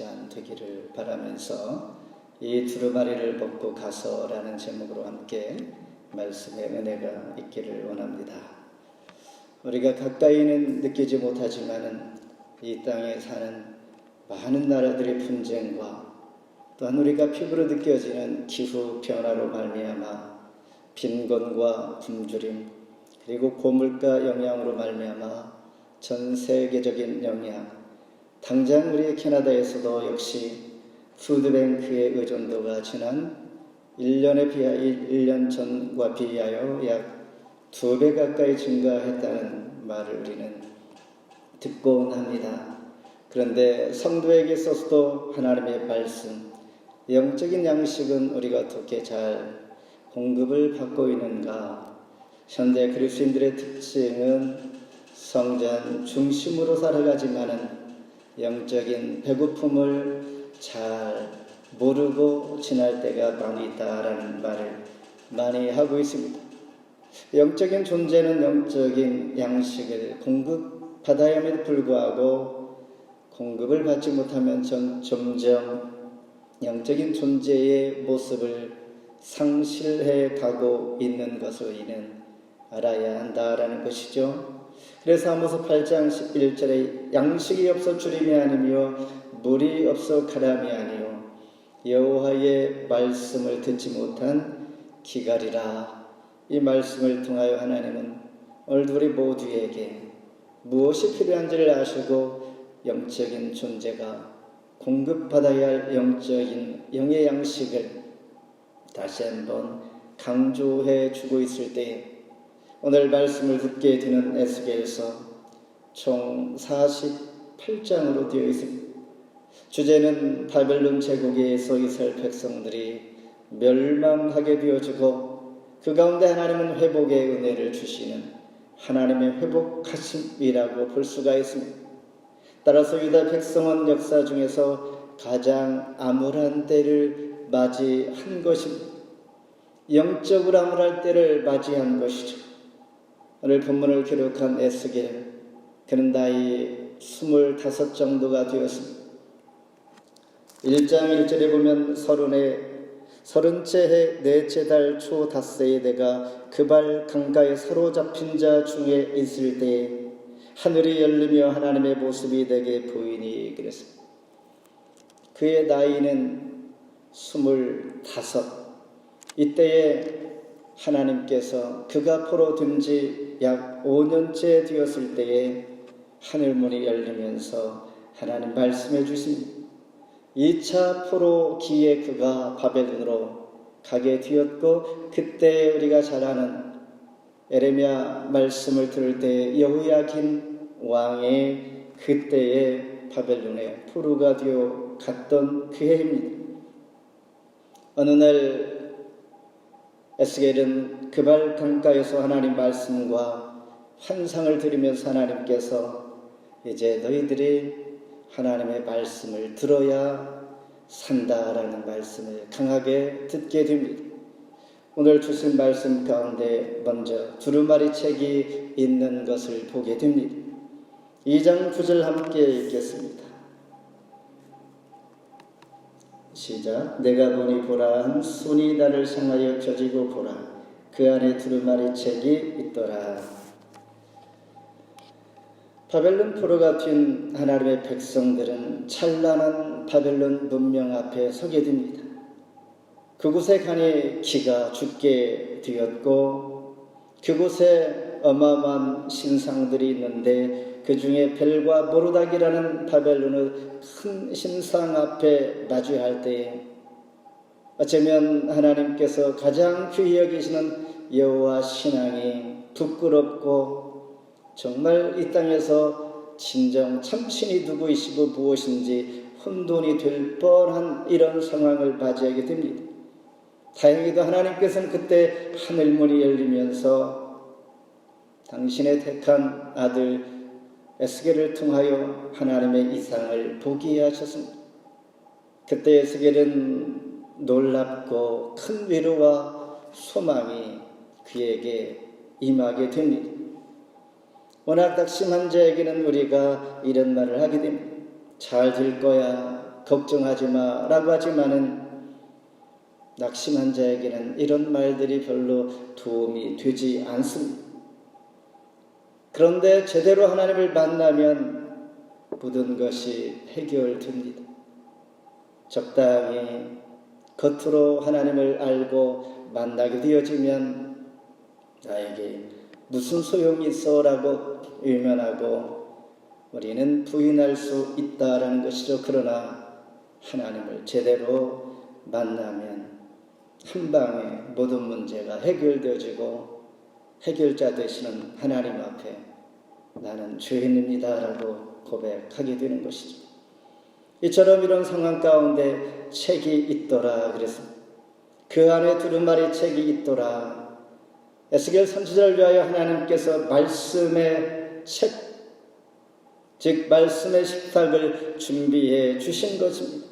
시간 되기를 바라면서 이 두루마리를 벗고 가서라는 제목으로 함께 말씀의 은혜가 있기를 원합니다. 우리가 가까이는 느끼지 못하지만은 이 땅에 사는 많은 나라들의 분쟁과 또한 우리가 피부로 느껴지는 기후 변화로 말미암아 빈곤과 굶주림 그리고 고물가 영향으로 말미암아 전 세계적인 영향 당장 우리 캐나다에서도 역시 푸드뱅크의 의존도가 지난 1년에 비하 1년 전과 비하여 약두배 가까이 증가했다는 말을 우리는 듣곤 합니다. 그런데 성도에게 있어서도 하나님의 말씀, 영적인 양식은 우리가 어떻게 잘 공급을 받고 있는가? 현대 그리스인들의 특징은 성전 중심으로 살아가지만은 영적인 배고픔을 잘 모르고 지날 때가 많이 있다라는 말을 많이 하고 있습니다. 영적인 존재는 영적인 양식을 공급받아야 함에도 불구하고 공급을 받지 못하면 전 점점 영적인 존재의 모습을 상실해 가고 있는 것을 이는 알아야 한다라는 것이죠. 그래서 아모스 8장 11절에 양식이 없어 주림이 아니며 물이 없어 가람이 아니요. 여호와의 말씀을 듣지 못한 기갈이라. 이 말씀을 통하여 하나님은 오늘도 우리 모두에게 무엇이 필요한지를 아시고 영적인 존재가 공급받아야 할 영적인 영의 양식을 다시 한번 강조해 주고 있을 때 오늘 말씀을 듣게 되는 에스겔서 총 48장으로 되어 있습니다. 주제는 바벨론 제국에서 이스라엘 백성들이 멸망하게 되어지고 그 가운데 하나님은 회복의 은혜를 주시는 하나님의 회복하심이라고 볼 수가 있습니다. 따라서 유다 백성은 역사 중에서 가장 암울한 때를 맞이한 것입니다. 영적으로 암울할 때를 맞이한 것이죠. 오늘 본문을 기록한 에스겔 그는 나이 25 정도가 되었습니다. 1장 1절에 보면 서른에 서른째 해 넷째 달 초 닷새에 내가 그발 강가에 사로잡힌 자 중에 있을 때에 하늘이 열리며 하나님의 모습이 내게 보이니 그랬습니다. 그의 나이는 스물다섯. 이때에 하나님께서 그가 포로 든지 약 5년째 되었을 때에 하늘문이 열리면서 하나님 말씀해 주십니다. 2차 포로 기에 그가 바벨론으로 가게 되었고 그때 우리가 잘 아는 에레미야 말씀을 들을 때 여호야긴 왕의 그때의 바벨론의 포로가 되어 갔던 그 해입니다. 어느 날 에스겔은 그발 강가에서 하나님 말씀과 환상을 들으면서 하나님께서 이제 너희들이 하나님의 말씀을 들어야 산다라는 말씀을 강하게 듣게 됩니다. 오늘 주신 말씀 가운데 먼저 두루마리 책이 있는 것을 보게 됩니다. 2장 9절 함께 읽겠습니다. 시작. 내가 보니 보라 한 손이 나를 향하여 펴지고 보라 그 안에 두루마리 책이 있더라. 바벨론 포로가 튄 하나님의 백성들은 찬란한 바벨론 문명 앞에 서게 됩니다. 그곳에 가니 기가 죽게 되었고 그곳에 어마어마한 신상들이 있는데 그 중에 벨과 모르닥이라는 바벨론의 큰 신상 앞에 마주할 때에 어쩌면 하나님께서 가장 귀히 여기시는 여호와 신앙이 부끄럽고 정말 이 땅에서 진정 참신이 누구이시고 무엇인지 혼돈이 될 뻔한 이런 상황을 맞이하게 됩니다. 다행히도 하나님께서는 그때 하늘문이 열리면서 당신의 택한 아들 에스겔을 통하여 하나님의 이상을 보게 하셨습니다. 그때 에스겔은 놀랍고 큰 위로와 소망이 그에게 임하게 됩니다. 워낙 낙심한 자에게는 우리가 이런 말을 하게 됩니다. 잘 될 거야. 걱정하지 마 라고 하지만은 낙심한 자에게는 이런 말들이 별로 도움이 되지 않습니다. 그런데 제대로 하나님을 만나면 모든 것이 해결됩니다. 적당히 겉으로 하나님을 알고 만나게 되어지면 나에게 무슨 소용이 있어라고 외면하고 우리는 부인할 수 있다라는 것이죠. 그러나 하나님을 제대로 만나면 한 방에 모든 문제가 해결되어지고 해결자 되시는 하나님 앞에 나는 죄인입니다라고 고백하게 되는 것이죠. 이처럼 이런 상황 가운데 책이 있더라 그랬습니다. 그 안에 두루마리 책이 있더라. 에스겔 선지자를 위하여 하나님께서 말씀의 책, 즉 말씀의 식탁을 준비해 주신 것입니다.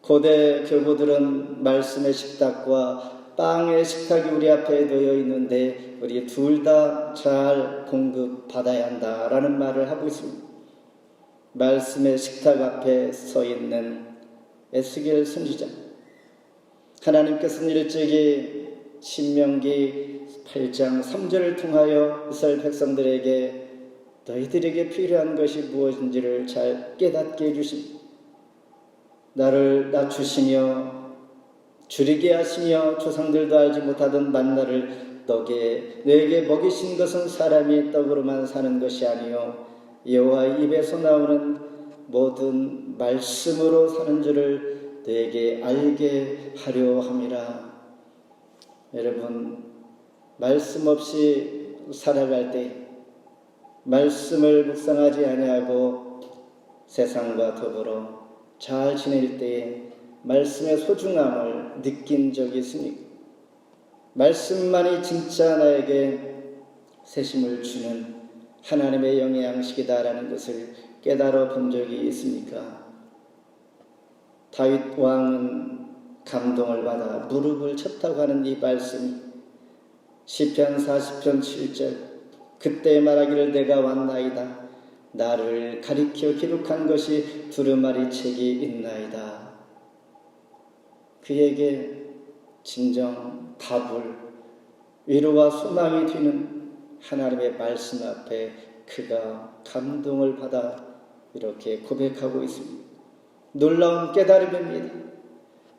고대 교부들은 말씀의 식탁과 빵의 식탁이 우리 앞에 놓여 있는데 우리 둘 다 잘 공급받아야 한다라는 말을 하고 있습니다. 말씀의 식탁 앞에 서 있는 에스겔 선지자 하나님께서는 일찍이 신명기 8장 3절을 통하여 이스라엘 백성들에게 너희들에게 필요한 것이 무엇인지를 잘 깨닫게 해주십니다. 나를 낮추시며 줄이게 하시며 조상들도 알지 못하던 만나를 너게 너에게 먹이신 것은 사람이 떡으로만 사는 것이 아니요 여호와의 입에서 나오는 모든 말씀으로 사는 줄을 너에게 알게 하려 함이라. 여러분 말씀 없이 살아갈 때 말씀을 묵상하지 아니하고 세상과 더불어 잘 지낼 때에 말씀의 소중함을 느낀 적이 있습니까? 말씀만이 진짜 나에게 새심을 주는 하나님의 영의 양식이다라는 것을 깨달아 본 적이 있습니까? 다윗 왕은 감동을 받아 무릎을 쳤다고 하는 이 말씀이 시편 40편 7절 그때 말하기를 내가 왔나이다 나를 가리켜 기록한 것이 두루마리 책이 있나이다 그에게 진정 답을 위로와 소망이 되는 하나님의 말씀 앞에 그가 감동을 받아 이렇게 고백하고 있습니다. 놀라운 깨달음입니다.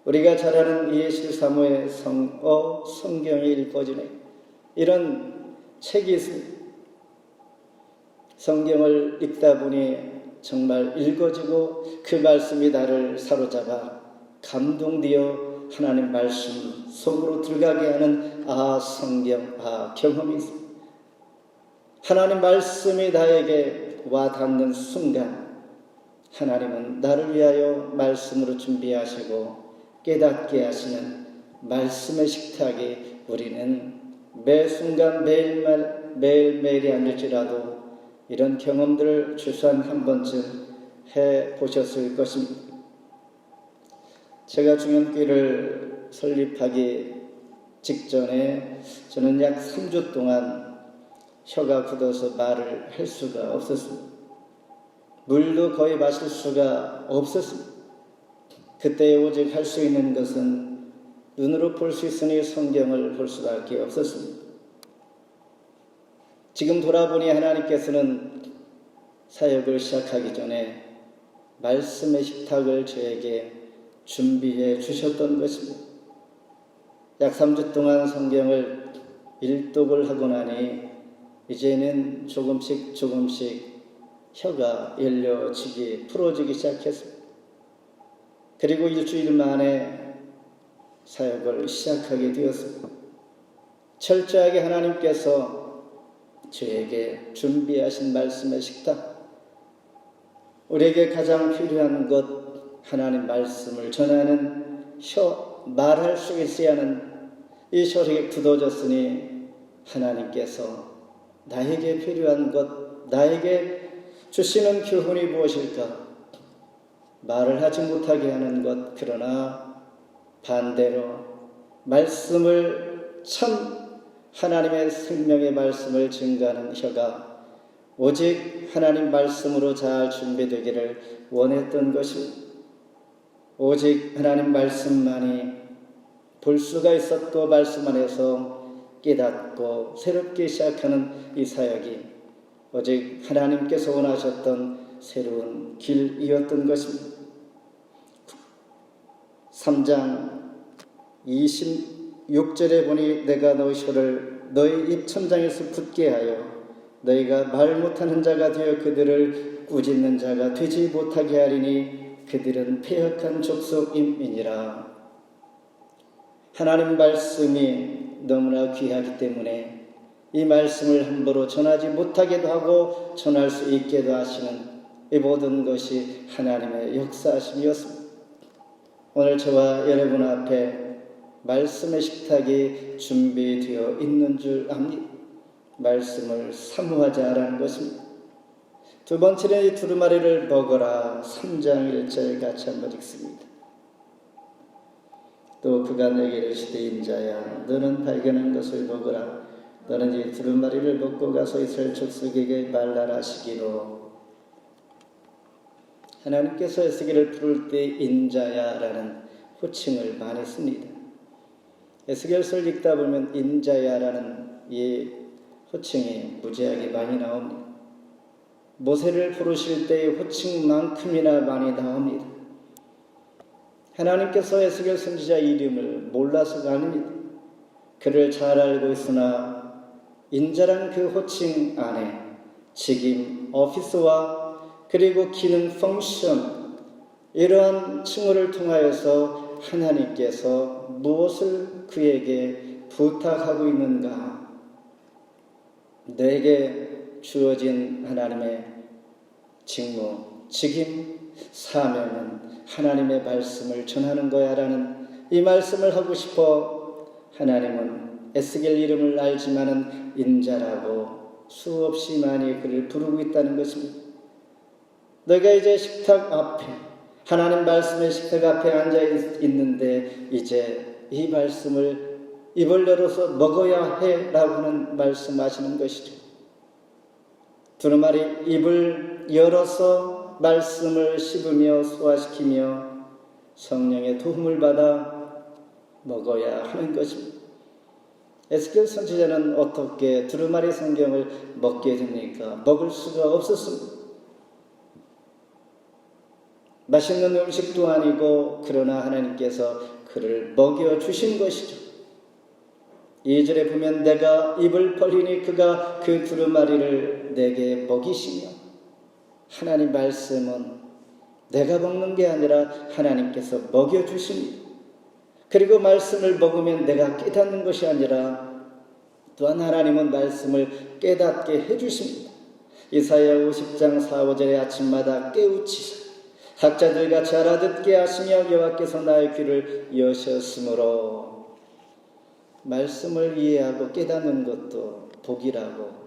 우리가 잘 아는 예실 사모의 성어 성경이 읽어지네 이런 책이 있습니다. 성경을 읽다 보니 정말 읽어지고 그 말씀이 나를 사로잡아 감동되어 하나님 말씀 속으로 들어가게 하는 아 성경 아 경험이 있습니다. 하나님 말씀이 나에게 와 닿는 순간 하나님은 나를 위하여 말씀으로 준비하시고 깨닫게 하시는 말씀의 식탁에 우리는 매 순간 매일말 매일매일이 아닐지라도 이런 경험들을 최소한 한 번쯤 해 보셨을 것입니다. 제가 중연교회를 설립하기 직전에 저는 약 3주 동안 혀가 굳어서 말을 할 수가 없었습니다. 물도 거의 마실 수가 없었습니다. 그때 오직 할 수 있는 것은 눈으로 볼 수 있으니 성경을 볼 수밖에 없었습니다. 지금 돌아보니 하나님께서는 사역을 시작하기 전에 말씀의 식탁을 저에게 준비해 주셨던 것입니다. 약 3주 동안 성경을 일독을 하고 나니 이제는 조금씩 조금씩 혀가 열려지기 풀어지기 시작했습니다. 그리고 일주일 만에 사역을 시작하게 되었습니다. 철저하게 하나님께서 저에게 준비하신 말씀의 식탁, 우리에게 가장 필요한 것 하나님 말씀을 전하는 혀 말할 수 있어야 하는 이 혀에 굳어졌으니 하나님께서 나에게 필요한 것, 나에게 주시는 교훈이 무엇일까? 말을 하지 못하게 하는 것, 그러나 반대로 말씀을 참 하나님의 생명의 말씀을 증가하는 혀가 오직 하나님 말씀으로 잘 준비되기를 원했던 것입니다. 오직 하나님 말씀만이 볼 수가 있었고 말씀 안에서 깨닫고 새롭게 시작하는 이 사역이 오직 하나님께서 원하셨던 새로운 길이었던 것입니다. 3장 26절에 보니 내가 너희 혀를 너희 입 천장에서 붙게 하여 너희가 말 못하는 자가 되어 그들을 꾸짖는 자가 되지 못하게 하리니 그들은 폐역한 족속임이니라. 하나님 말씀이 너무나 귀하기 때문에 이 말씀을 함부로 전하지 못하게도 하고 전할 수 있게도 하시는 이 모든 것이 하나님의 역사하심이었습니다. 오늘 저와 여러분 앞에 말씀의 식탁이 준비되어 있는 줄 압니다. 말씀을 사모하자라는 것입니다. 두 번째는 이 두루마리를 먹어라. 3장 1절 같이 한번 읽습니다. 또 그가 내게 이르시되 인자야 너는 발견한 것을 먹으라. 너는 이 두루마리를 먹고 가서 이스라엘 족속에게 말라라시기로 하나님께서 에스겔을 부를 때 인자야라는 호칭을 많이 씁니다. 에스겔서를 읽다 보면 인자야라는 이 호칭이 무지하게 많이 나옵니다. 모세를 부르실 때의 호칭만큼이나 많이 나옵니다. 하나님께서 에스겔 선지자 이름을 몰라서가 아닙니다. 그를 잘 알고 있으나 인자란 그 호칭 안에 직임, 오피스와 그리고 기능, 펑션 이러한 칭호를 통하여서 하나님께서 무엇을 그에게 부탁하고 있는가? 내게 주어진 하나님의 직무, 직임, 사명은 하나님의 말씀을 전하는 거야라는 이 말씀을 하고 싶어 하나님은 에스겔 이름을 알지만은 인자라고 수없이 많이 그를 부르고 있다는 것입니다. 너가 이제 식탁 앞에 하나님 말씀의 식탁 앞에 앉아 있는데 이제 이 말씀을 입을 열어서 먹어야 해라고 하는 말씀하시는 것이죠. 두루마리 입을 열어서 말씀을 씹으며 소화시키며 성령의 도움을 받아 먹어야 하는 것입니다. 에스겔 선지자는 어떻게 두루마리 성경을 먹게 됩니까? 먹을 수가 없었습니다. 맛있는 음식도 아니고 그러나 하나님께서 그를 먹여 주신 것이죠. 2절에 보면 내가 입을 벌리니 그가 그 두루마리를 내게 먹이시며 하나님 말씀은 내가 먹는 게 아니라 하나님께서 먹여 주십니다. 그리고 말씀을 먹으면 내가 깨닫는 것이 아니라 또한 하나님은 말씀을 깨닫게 해 주십니다. 이사야 50장 4, 5절에 아침마다 깨우치사 학자들 같이 알아듣게 하시며 여호와께서 나의 귀를 여셨으므로 말씀을 이해하고 깨닫는 것도 복이라고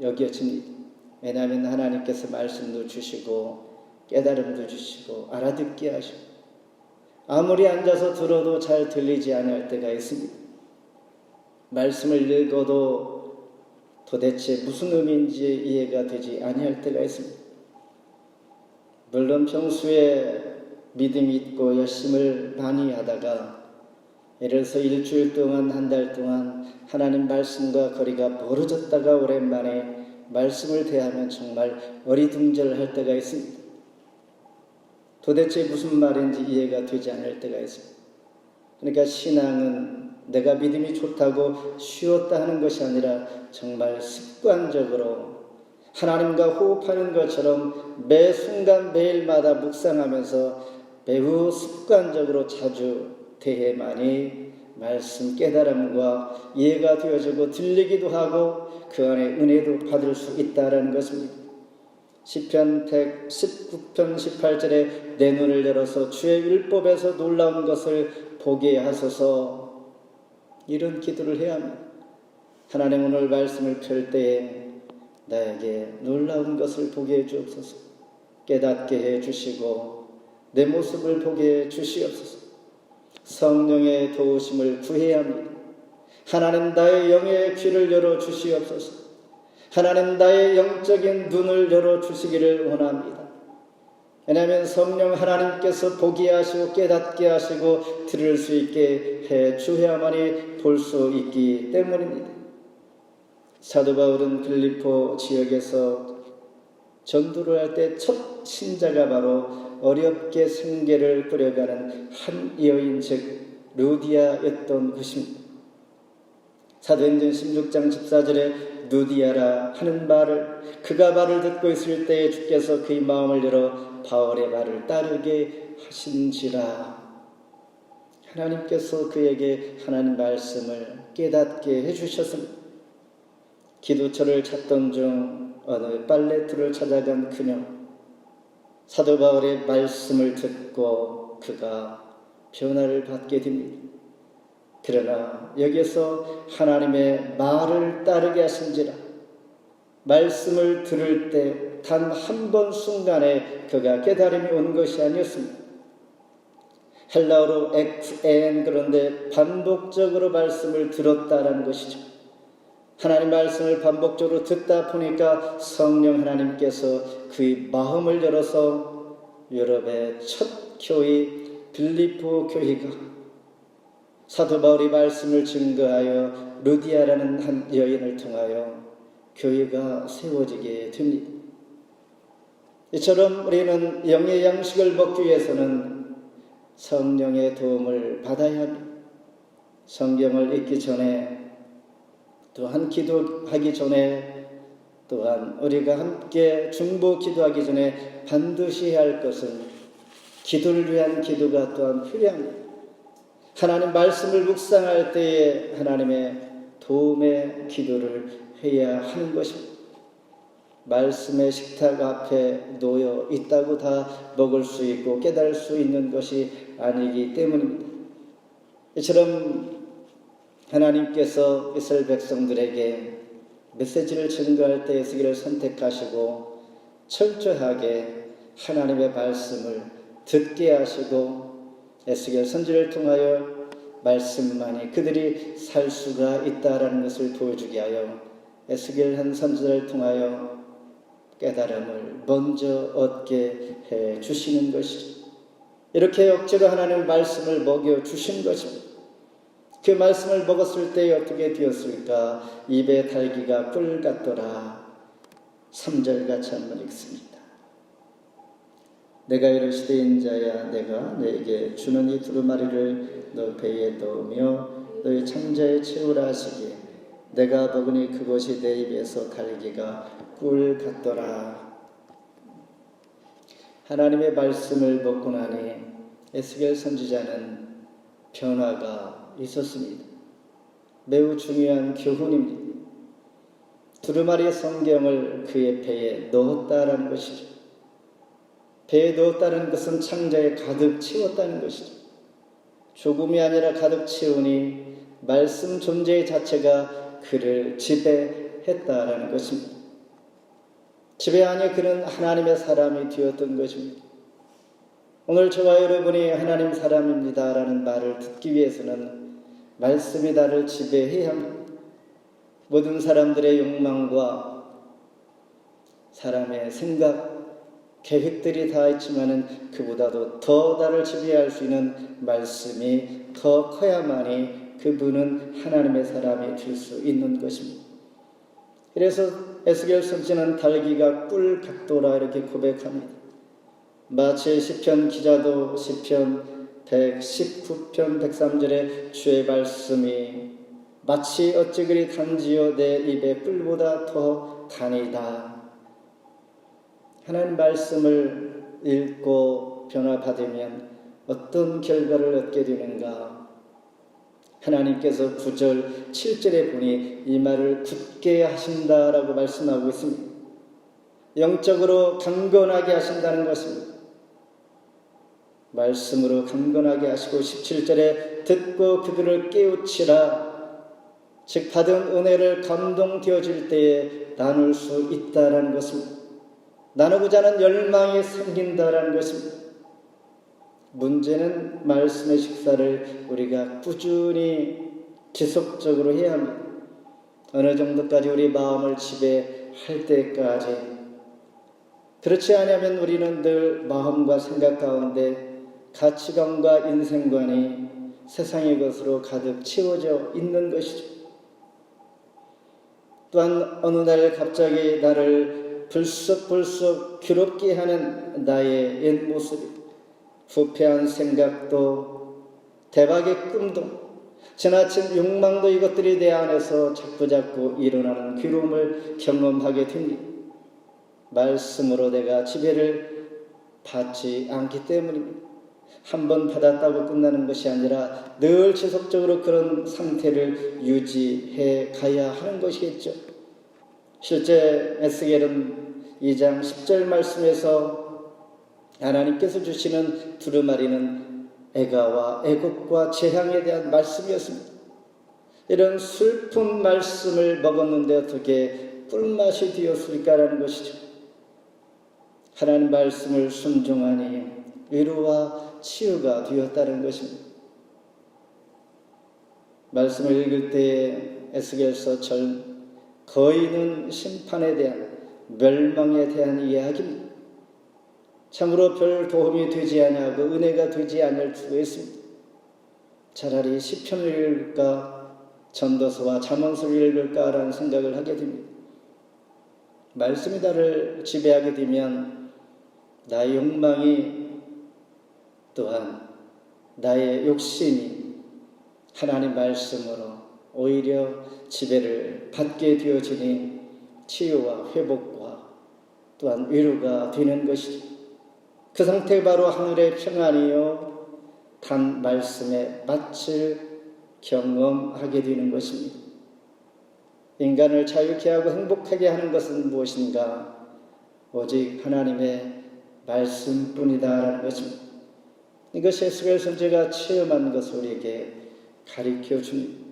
여겨집니다. 왜냐하면 하나님께서 말씀도 주시고 깨달음도 주시고 알아듣게 하시고 아무리 앉아서 들어도 잘 들리지 않을 때가 있습니다. 말씀을 읽어도 도대체 무슨 의미인지 이해가 되지 아니할 때가 있습니다. 물론 평소에 믿음이 있고 열심을 많이 하다가 예를 들어서 일주일 동안 한 달 동안 하나님 말씀과 거리가 멀어졌다가 오랜만에 말씀을 대하면 정말 어리둥절할 때가 있습니다. 도대체 무슨 말인지 이해가 되지 않을 때가 있습니다. 그러니까 신앙은 내가 믿음이 좋다고 쉬웠다 하는 것이 아니라 정말 습관적으로 하나님과 호흡하는 것처럼 매 순간 매일마다 묵상하면서 매우 습관적으로 자주 대해만이 말씀 깨달음과 이해가 되어지고 들리기도 하고 그 안에 은혜도 받을 수 있다라는 것입니다. 시편 119편 18절에 내 눈을 열어서 주의 율법에서 놀라운 것을 보게 하소서 이런 기도를 해야 합니다. 하나님 오늘 말씀을 펼 때에 나에게 놀라운 것을 보게 해 주옵소서. 깨닫게 해 주시고 내 모습을 보게 해 주시옵소서. 성령의 도우심을 구해야 합니다. 하나님 나의 영의 귀를 열어 주시옵소서. 하나님 나의 영적인 눈을 열어 주시기를 원합니다. 왜냐하면 성령 하나님께서 보게 하시고 깨닫게 하시고 들을 수 있게 해 주야만이 볼 수 있기 때문입니다. 사도 바울은 빌리포 지역에서 전도를 할 때 첫 신자가 바로 어렵게 생계를 꾸려가는 한 여인 즉 루디아였던 것입니다. 사도행전 16장 14절에 누디아라 하는 말을 그가 말을 듣고 있을 때에 주께서 그의 마음을 열어 바울의 말을 따르게 하신지라 하나님께서 그에게 하나님 말씀을 깨닫게 해주셨습니다. 기도처를 찾던 중 어느 빨래터를 찾아간 그녀 사도 바울의 말씀을 듣고 그가 변화를 받게 됩니다. 그러나 여기서 하나님의 말을 따르게 하신지라 말씀을 들을 때 단 한 번 순간에 그가 깨달음이 온 것이 아니었습니다. 헬라어로 엑엔 그런데 반복적으로 말씀을 들었다라는 것이죠. 하나님 말씀을 반복적으로 듣다 보니까 성령 하나님께서 그의 마음을 열어서 유럽의 첫 교회 빌리포 교회가 사도 바울이 말씀을 증거하여 루디아라는 한 여인을 통하여 교회가 세워지게 됩니다. 이처럼 우리는 영의 양식을 먹기 위해서는 성령의 도움을 받아야 합니다. 성경을 읽기 전에 또한 기도하기 전에 또한 우리가 함께 중보 기도하기 전에 반드시 해야 할 것은 기도를 위한 기도가 또한 필요합니다. 하나님 말씀을 묵상할 때에 하나님의 도움의 기도를 해야 하는 것입니다. 말씀의 식탁 앞에 놓여 있다고 다 먹을 수 있고 깨달을 수 있는 것이 아니기 때문입니다. 이처럼 하나님께서 이스라엘 백성들에게 메시지를 증거할 때 에스겔을 선택하시고 철저하게 하나님의 말씀을 듣게 하시고 에스겔 선지를 통하여 말씀만이 그들이 살 수가 있다라는 것을 보여주게 하여 에스겔 한 선지자를 통하여 깨달음을 먼저 얻게 해 주시는 것이죠. 이렇게 억지로 하나님 말씀을 먹여 주신 것입니다. 그 말씀을 먹었을 때 어떻게 되었을까? 입에 달기가 꿀 같더라. 3절 같이 한번 읽습니다. 내가 이르시되 인자야 내가 너에게 주는 이 두루마리를 너 배에 넣으며 너의 창자에 채우라 하시기에 내가 먹으니 그것이 내 입에서 달기가 꿀 같더라. 하나님의 말씀을 먹고 나니 에스겔 선지자는 변화가 있었습니다. 매우 중요한 교훈입니다. 두루마리 성경을 그의 배에 넣었다라는 것이죠. 배에 넣었다는 것은 창자에 가득 채웠다는 것이죠. 조금이 아니라 가득 채우니 말씀 존재 자체가 그를 지배했다라는 것입니다. 지배하니 그는 하나님의 사람이 되었던 것입니다. 오늘 저와 여러분이 하나님 사람입니다라는 말을 듣기 위해서는 말씀이 나를 지배해야 합니다. 모든 사람들의 욕망과 사람의 생각, 계획들이 다 있지만은 그보다도 더 나를 지배할 수 있는 말씀이 더 커야만이 그분은 하나님의 사람이 될 수 있는 것입니다. 그래서 에스겔 선지는 달기가 꿀 같도라 이렇게 고백합니다. 마치 시편 기자도 시편 119편 103절에 주의 말씀이 마치 어찌 그리 단지요 내 입의 뿔보다 더 단이다. 하나님 말씀을 읽고 변화받으면 어떤 결과를 얻게 되는가? 하나님께서 9절, 7절에 보니 이 말을 굳게 하신다라고 말씀하고 있습니다. 영적으로 강건하게 하신다는 것입니다. 말씀으로 강건하게 하시고 17절에 듣고 그들을 깨우치라 즉 받은 은혜를 감동되어질 때에 나눌 수 있다라는 것입니다. 나누고자 하는 열망이 생긴다라는 것입니다. 문제는 말씀의 식사를 우리가 꾸준히 지속적으로 해야 합니다. 어느 정도까지 우리 마음을 지배할 때까지 그렇지 않으면 우리는 늘 마음과 생각 가운데 가치관과 인생관이 세상의 것으로 가득 채워져 있는 것이죠. 또한 어느 날 갑자기 나를 불쑥불쑥 괴롭게 하는 나의 옛 모습이 부패한 생각도 대박의 꿈도 지나친 욕망도 이것들이 내 안에서 자꾸자꾸 일어나는 괴로움을 경험하게 됩니다. 말씀으로 내가 지배를 받지 않기 때문입니다. 한 번 받았다고 끝나는 것이 아니라 늘 지속적으로 그런 상태를 유지해 가야 하는 것이겠죠. 실제 에스겔은 2장 10절 말씀에서 하나님께서 주시는 두루마리는 애가와 애국과 재앙에 대한 말씀이었습니다. 이런 슬픈 말씀을 먹었는데 어떻게 꿀맛이 되었을까라는 것이죠. 하나님 말씀을 순종하니 위로와 치유가 되었다는 것입니다. 말씀을 읽을 때에 에스겔서 절 거의는 심판에 대한 멸망에 대한 이야기입니다. 참으로 별 도움이 되지 아니하고 은혜가 되지 않을 수가 있습니다. 차라리 시편을 읽을까 전도서와 잠언서를 읽을까라는 생각을 하게 됩니다. 말씀이 나를 지배하게 되면 나의 욕망이 또한 나의 욕심이 하나님 말씀으로 오히려 지배를 받게 되어지니 치유와 회복과 또한 위로가 되는 것이죠. 그 상태 바로 하늘의 평안이요 단 말씀에 마칠 경험하게 되는 것입니다. 인간을 자유케 하고 행복하게 하는 것은 무엇인가? 오직 하나님의 말씀뿐이다라는 것입니다. 이것이 에스겔 선제가 체험한 것을 우리에게 가리켜 줍니다.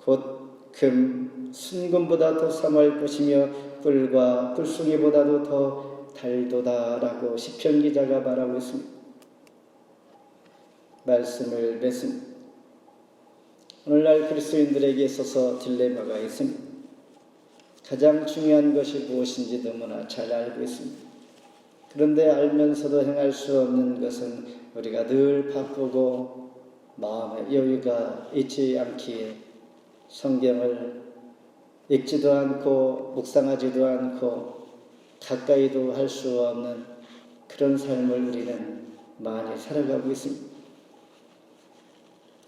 곧 금, 순금보다 더 사모할 것이며 꿀과 꿀송이보다도 더 달도다라고 시편 기자가 말하고 있습니다. 말씀을 맺습니다. 오늘날 그리스도인들에게 있어서 딜레마가 있습니다. 가장 중요한 것이 무엇인지 너무나 잘 알고 있습니다. 그런데 알면서도 행할 수 없는 것은 우리가 늘 바쁘고 마음의 여유가 있지 않기에 성경을 읽지도 않고 묵상하지도 않고 가까이도 할 수 없는 그런 삶을 우리는 많이 살아가고 있습니다.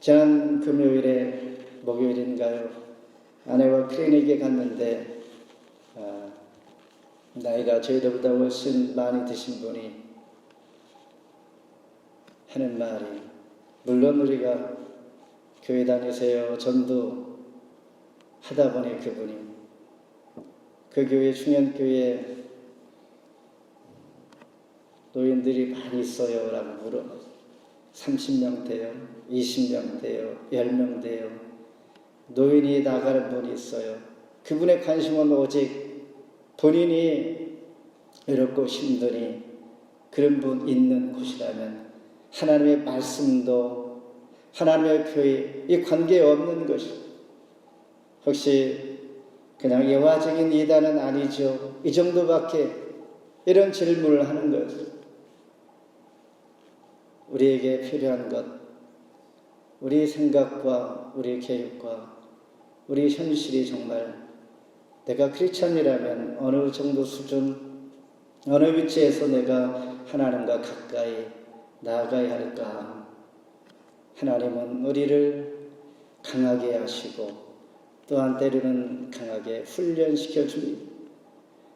지난 금요일에 목요일인가요? 아내와 클리닉에 갔는데 아, 나이가 저희들보다 훨씬 많이 드신 분이 하는 말이 물론 우리가 교회 다니세요. 전도 하다 보니 그분이. 그 교회 중년교회 노인들이 많이 있어요. 라고 물어 30명 돼요? 20명 돼요? 10명 돼요? 노인이 나가는 분이 있어요. 그분의 관심은 오직 본인이 외롭고 힘드니 그런 분 있는 곳이라면 하나님의 말씀도 하나님의 교회 이 관계 없는 것이 혹시 그냥 예화적인 이단은 아니죠. 이 정도밖에 이런 질문을 하는 것. 우리에게 필요한 것, 우리 생각과 우리 계획과 우리 현실이 정말 내가 크리스천이라면 어느 정도 수준, 어느 위치에서 내가 하나님과 가까이 나아가야 할까? 하나님은 우리를 강하게 하시고 또한 때로는 강하게 훈련시켜 줍니다.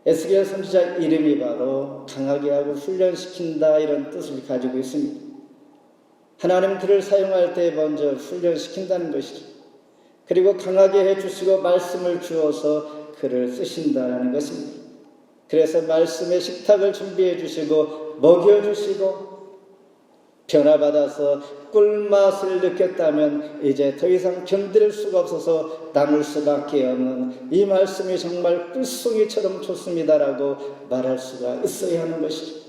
에스겔 선지자 이름이 바로 강하게 하고 훈련시킨다 이런 뜻을 가지고 있습니다. 하나님 그를 사용할 때 먼저 훈련시킨다는 것이죠. 그리고 강하게 해주시고 말씀을 주어서 그를 쓰신다는 것입니다. 그래서 말씀의 식탁을 준비해 주시고 먹여 주시고 변화받아서 꿀맛을 느꼈다면 이제 더 이상 견딜 수가 없어서 남을 수밖에 없는 이 말씀이 정말 꿀송이처럼 좋습니다라고 말할 수가 있어야 하는 것이죠.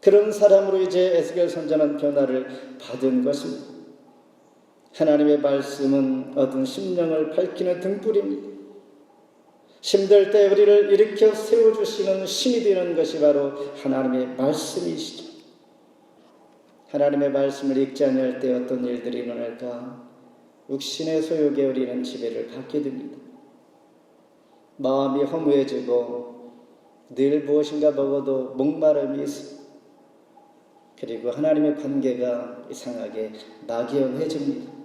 그런 사람으로 이제 에스겔 선자는 변화를 받은 것입니다. 하나님의 말씀은 얻은 심령을 밝히는 등불입니다. 힘들 때 우리를 일으켜 세워주시는 힘이 되는 것이 바로 하나님의 말씀이시죠. 하나님의 말씀을 읽지 않을 때 어떤 일들이 일어날까? 육신의 소욕에 우리는 지배를 받게 됩니다. 마음이 허무해지고 늘 무엇인가 먹어도 목마름이 있어. 그리고 하나님의 관계가 이상하게 막연해집니다.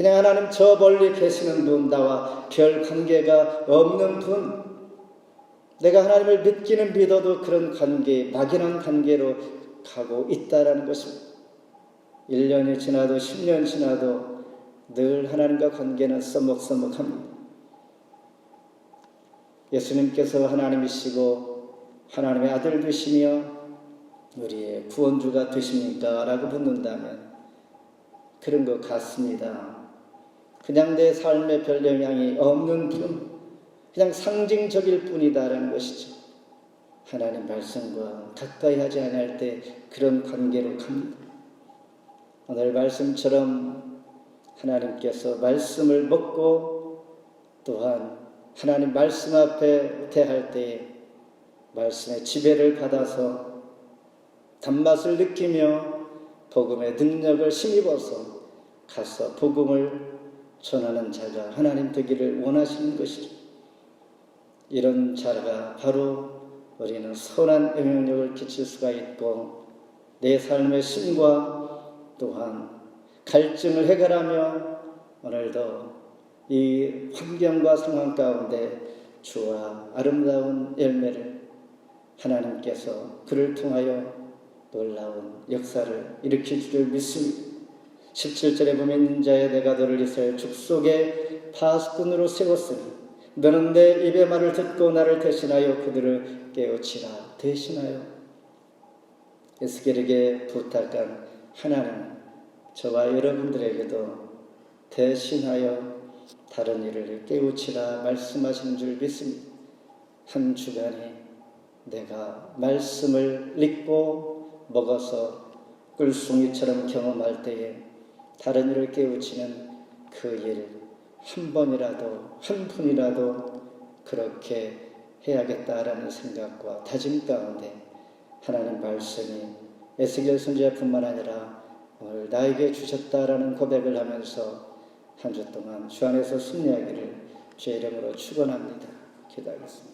그냥 하나님 저 멀리 계시는 분, 나와 별 관계가 없는 분, 내가 하나님을 믿기는 믿어도 그런 관계, 막연한 관계로 가고 있다라는 것입니다. 1년이 지나도 10년 지나도 늘 하나님과 관계는 써먹써먹합니다. 예수님께서 하나님이시고 하나님의 아들 되시며 우리의 구원주가 되십니까? 라고 묻는다면 그런 것 같습니다. 그냥 내 삶에 별 영향이 없는 분, 그냥 상징적일 뿐이다라는 것이죠. 하나님 말씀과 가까이 하지 않을 때 그런 관계로 갑니다. 오늘 말씀처럼 하나님께서 말씀을 먹고 또한 하나님 말씀 앞에 대할 때에 말씀의 지배를 받아서 단맛을 느끼며 복음의 능력을 힘입어서 가서 복음을 전하는 자가 하나님 되기를 원하시는 것이죠. 이런 자가 바로 우리는 선한 영향력을 끼칠 수가 있고 내 삶의 신과 또한 갈증을 해결하며 오늘도 이 환경과 상황 가운데 주와 아름다운 열매를 하나님께서 그를 통하여 놀라운 역사를 일으켜 주를 믿습니다. 17절에 보면 인자의 내가 너를 이스라엘 족속의 파수꾼으로 세웠으니 너는 내 입의 말을 듣고 나를 대신하여 그들을 깨우치라 대신하여 에스겔에게 부탁한 하나님 저와 여러분들에게도 대신하여 다른 일을 깨우치라 말씀하시는 줄 믿습니다. 한 주간에 내가 말씀을 읽고 먹어서 꿀송이처럼 경험할 때에 다른 일을 깨우치는 그 일 한 번이라도 한 분이라도 그렇게 해야겠다라는 생각과 다짐 가운데 하나님 말씀이 에스겔 선지자뿐만 아니라 오늘 나에게 주셨다라는 고백을 하면서 한 주 동안 주 안에서 승리하기를 제 이름으로 축원합니다. 기도하겠습니다.